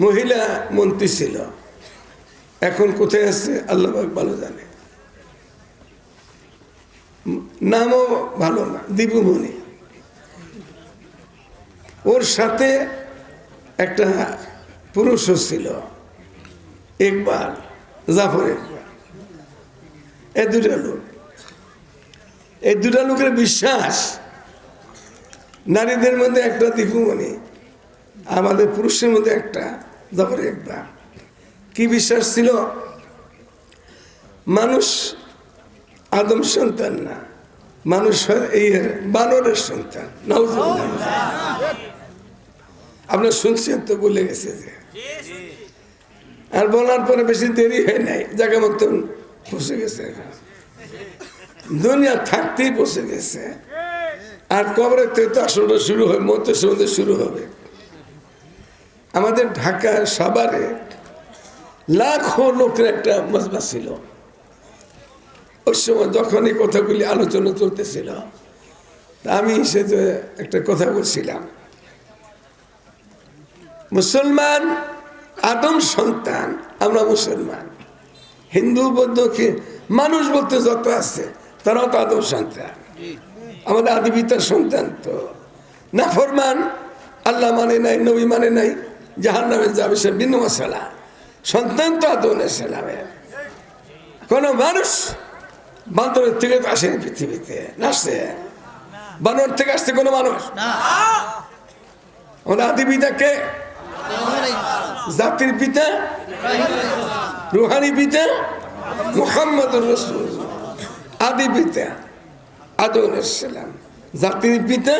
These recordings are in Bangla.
মহিলা মন্ত্রী ছিল। এখন কোথায় আছে? আল্লাহ ভালো জানে। নামও ভালো না, দীপুমণি। ওর সাথে একটা পুরুষও ছিল একবার জাফর একবার এই দুটা লোক। এই দুটা লোকের বিশ্বাস, নারীদের মধ্যে একটা দীপুমণি, আমাদের পুরুষের মধ্যে একটা। কি বিশ্বাস ছিল? মানুষ আদম সন্তান না। মানুষ এই বানরের সন্তান। আপনার শুনছেন তো বলে গেছে যে। আর বলার পরে বেশি দেরি হয় নাই। জায়গা মতন পৌঁছে গেছে। দুনিয়া থাকতেই পৌঁছে গেছে। আর কবরের তো আসলটা শুরু হয় সঙ্গে শুরু হবে। আমাদের ঢাকা সাভারে লাখো লোকের একটা মজবা ছিল। ওই সময় যখন এই কথাগুলি আলোচনা চলতেছিল আমি সে একটা কথা বলছিলাম। মুসলমান, আদম সন্তান, আমরা মুসলমান। হিন্দু, বৌদ্ধ মানুষ বলতে যত আছে, তারাও তো আদম সন্তান। আমাদের আদি পিতার সন্তান তো। না ফরমান আল্লাহ মানে নাই, নবী মানে নাই। জাহান নামে যাবে সে বিন্দু মশালা সন্তান তো আদম সালামের কোন মানুষ বান্দরের থেকে তো আসেনি পৃথিবীতে না আসছে বানর থেকে আসছে কোনো মানুষ? আদি পিতা কে? জাতির পিতা? রুহানি পিতা? মুহাম্মদ রসুল। আদি পিতা? আদম জাতির পিতা?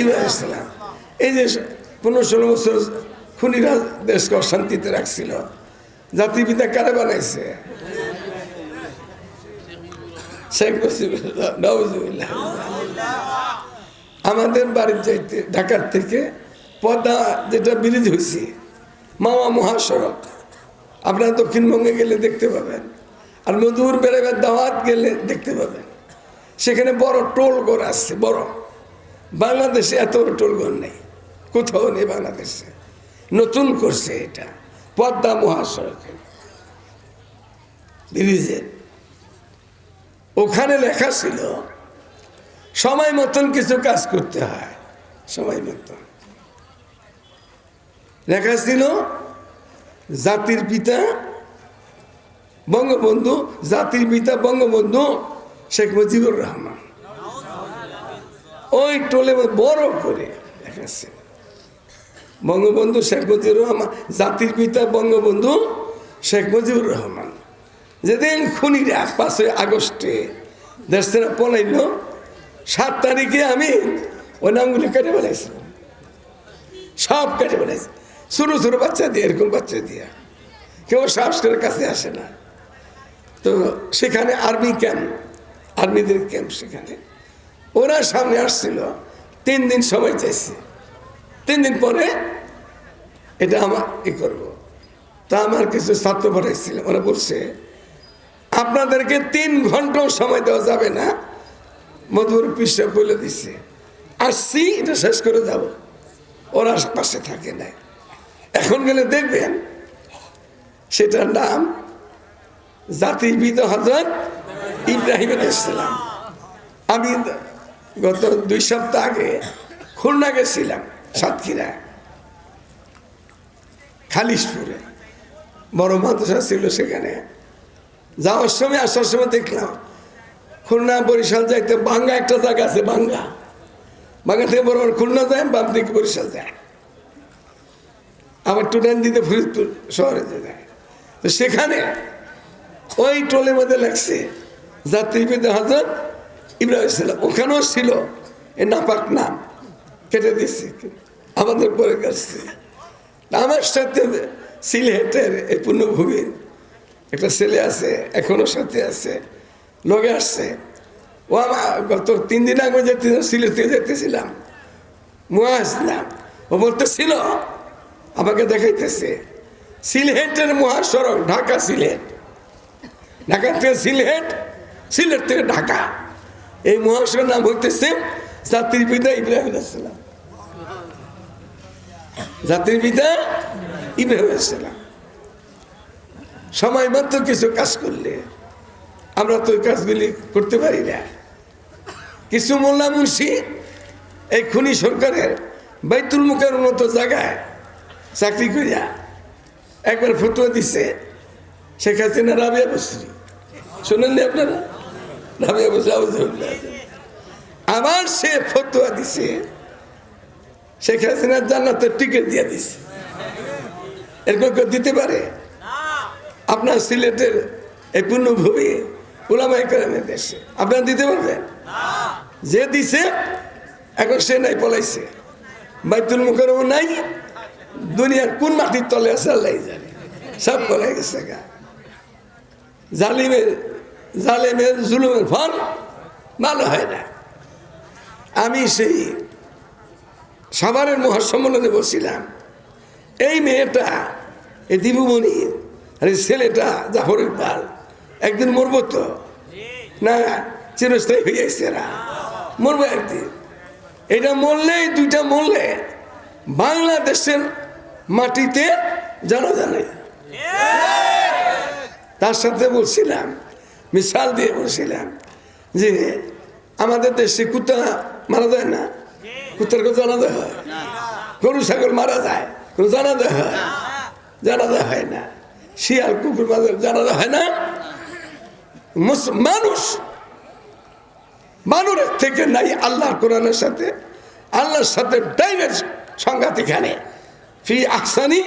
ইব্রাহিম এই যে পনেরো ষোলো বছর খুনিরা দেশকে অশান্তিতে রাখছিল। জাতির পিতা কারে বানাইছে? আমাদের বাড়ির যাইতে, ঢাকার থেকে পদ্মা যেটা ব্রিজ হয়েছে মাওয়া মহাসড়ক। আপনারা দক্ষিণবঙ্গে গেলে দেখতে পাবেন। আর মধুর বেড়াবেন দাওয়াত গেলে দেখতে পাবেন। সেখানে বড় টোল ঘর আসছে বড়। বাংলাদেশে এত টোল ঘর নেই। কোথাও নেই বাংলাদেশে। নতুন করছে এটা। পদ্মা মহাসড়কে। ব্রিজের ওখানে লেখা ছিল, সময় মতন কিছু কাজ করতে হয়। সময় মতন। লেখা ছিল, জাতির পিতা বঙ্গবন্ধু, জাতির পিতা বঙ্গবন্ধু শেখ মুজিবুর রহমান। ওই টোলে বড় করে লেখা বঙ্গবন্ধু শেখ মুজিবুর রহমান, জাতির পিতা বঙ্গবন্ধু শেখ মুজিবুর রহমান। যেদিন খুনিরা পাঁচই আগস্টে দেশ থেকে পলাইল, সাত তারিখে আমি ওই নামগুলি কেটে বেলাইছিলাম সব কেটে বেলাইছি ছোটো ছোটো বাচ্চা দিয়ে, এরকম বাচ্চা দিয়ে। কেউ সাহসের কাছে আসে না। তো সেখানে আর্মি ক্যাম্প, আর্মিদের ক্যাম্প সেখানে। ওরা সামনে আসছিল, তিন দিন সময় চাইছে। তিন দিন পরে এটা আমার ই করব। তা আমার কিছু ছাত্র পাঠাইছিলাম ওরা বলছে, আপনাদেরকে তিন ঘন্টাও সময় দেওয়া যাবে না। মধুর পিসা বলে দিচ্ছে আসছি, এটা শেষ করে যাব। ওরা পাশে থাকে না এখন গেলে দেখবেন, সেটার নাম পিতা হজরত ইব্রাহিম ইসলাম আমি গত দুই সপ্তাহ আগে খুলনা গেছিলাম। সাতক্ষীরা, খালিশপুরে। বড় মাদ্রাসা ছিল সেখানে। যাওয়ার সময়, আসার সময় দেখলাম, খুলনা বরিশাল যাইতে বাঙ্গা একটা জায়গা আছে, বাঙ্গা। বাঙ্গা থেকে বরাবর খুলনা যায়, বাম দিকে বরিশাল যায়। আবার টুটান দিতে ফরিদপুর শহরে যায়। তো সেখানে ওই টোলের মধ্যে লাগছে যাত্রী পেতে হাজর ইব্রাহিম ওখানেও ছিল, এ নাপাক নাম, কেটে দিচ্ছে আমাদের পরে কাছে আমার সাথে সিলেটের এই পূর্ণভূমির একটা ছেলে আছে, এখনও সাথে আছে, লগে আসছে। ও আমার গত তিন দিন আগে যেতে সিলেট যেতেছিলাম যেতেছিলাম মুয়াজলাম ও বলতেছিল, আমাকে দেখাইতেছে, সিলেটের মহাসড়ক, ঢাকা সিলেট। ঢাকা থেকে সিলেট সিলেট থেকে ঢাকা। এই মহাসড়ক নাম হইতেছে জাতির পিতা ইব্রাহিম আসসালাম জাতির পিতা ইব্রাহিম সময় মতো কিছু কাজ করলে আমরা তো ওই কাজগুলি করতে পারি না। কিছু মোল্লা মুন্সি এই খুনি সরকারের বাইতুল মুখের মতো জায়গায় চাকরি করিয়া একবার ফতুয়া দিছে, শেখ হাসিনা রাবিয়া বসরি শোনেননি আপনারা? রাবিয়া বসরি আবার সে ফতুয়া দিছে শেখ হাসিনার জান্নাতের টিকিট দিয়ে দিছে। এরকম কেউ দিতে পারে? আপনার সিলেটের এই পূর্ণভূমি ওলামাই কালামের দেশে। আপনারা দিতে পারবেন? যে দিছে, এখন সে নাই, পলাইছে। বাইতুল মুখের নাই, দুনিয়ার কোন মাটির তলে আছে আল্লাহ জানে। সব পলাই গেছে গা। জালিমের, জালেমের জুলুমের ফল ভালো হয় না। আমি সেই সাভারের মহাসম্মেলনে বসছিলাম। এই মেয়েটা, এই দিবুমণি আর এই ছেলেটা জাফর ইকবাল একদিন মরবো তো? না, চিরস্থায়ী হয়ে যাচ্ছে এরা। মরবো একদিন। এটা মরলে দুইটা মরলে বাংলাদেশের মাটিতে জানা জানে। তার সাথে বলছিলাম, মিশাল দিয়ে বলছিলাম যে, আমাদের দেশে কুত্তা মারা যায় না? কুত্তার কেউ জানাজা হয়? গরু, ছাগল মারা যায়, কোনো জানাজা হয়? জানাজা হয় না। শিয়াল, কুকুর মাঝে জানাজা হয় না। মানুষ মানুষের থেকে নাই আল্লাহর কোরআনের সাথে। আল্লাহর সাথে ডাইরেক্ট সংঘাত এখানে। ফি আহসানি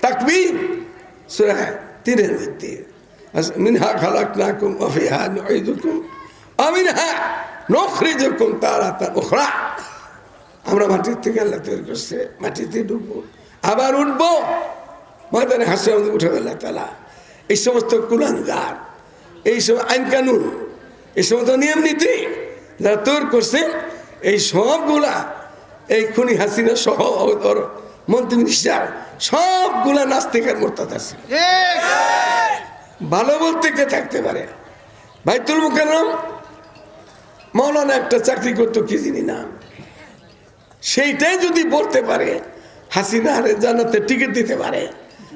তাকবীর। সূরা মধ্যে আস- মিনহা খালাকনাকুম ওয়া ফিহা নুঈদুকুম ওয়া মিনহা নুখরিজুকুম তারাতান উখরা। আমরা মাটির থেকে আল্লাহ তৈরি করছে, মাটিতে ডুববো। আবার উঠবো। ময়দানে হাসে আমাদের উঠে আল্লাহ তালা এই সমস্ত কুলাঙ্গার, এই সব আইন কানুন, এই সমস্ত নিয়ম নীতি যারা তৈরি করছে, এই সবগুলা, এই খুনি হাসিনা সহ মন্ত্রী মিনিস্টার, সবগুলা নাস্তিকের মোরতাদ আছে ভালো বলতে কে থাকতে পারে? ভাই বাইতুল মুকাররম মৌলানা একটা চাকরি করতো, কি জিনি না সেইটাই যদি বলতে পারে, হাসিনা হারে জানাতে টিকিট দিতে পারে।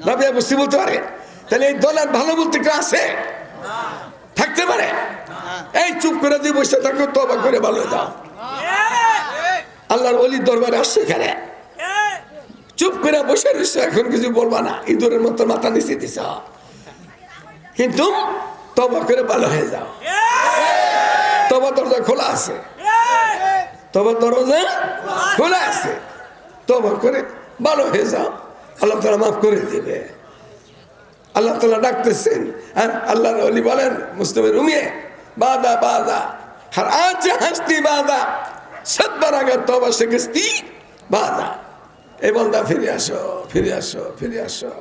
রাবিয়া বলতে পারে? তাহলে এই দলের ভালো বলতে কেউ আছে? থাকতে পারে? এই চুপ করে দিয়ে বসে থাকো তবা করে ভালো যাও। আল্লাহর অলির দরবারে আসছে এখানে? চুপ করে বসে রয়েছে এখন কিছু বলবা না। ইঁদুরের মতো মাথা নিচে দিছ। কিন্তু তবা করে ভালো হয়ে যাও। তবা দরজা খোলা আছে। তবে দরজা খোলা আছে। তবা করে ভালো হয়ে যাও। আল্লাহ তালা মাফ করে দিবে। আল্লাহ তালা ডাকতেছেন। আর আল্লাহর অলি বলেন, মুস্তফে রুমিয়ে, বাদা বাদা আর আজ হাসতি বাদা, সতবার আগে তবা শিখেছি, বাদা। এই বন্দা, ফিরে আসো ফিরে আসো ফিরে আসো।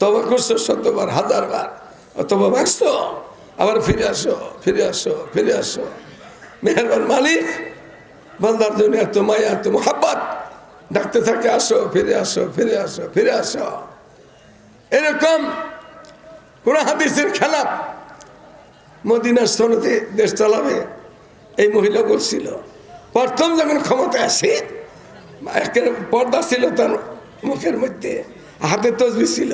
তবা করছ শতবার হাজার বার অথবা ভাগছো আবার ফিরে আসো ফিরে আসো ফিরে আসো। মেহরবান মালিক বান্দার জন্য এত মায়া, এত মোহাব্বত। ডাকতে থাকে, আসো, ফিরে আসো ফিরে আসো ফিরে আসো। এরকম কোন হাদিসের খেলাপ মদিনার সনতে দেশ চালাবে এই মহিলা বলছিল। প্রথম যখন ক্ষমতায় আসে, একের পর্দা ছিল তার মুখের মধ্যে, হাতে তসবি ছিল।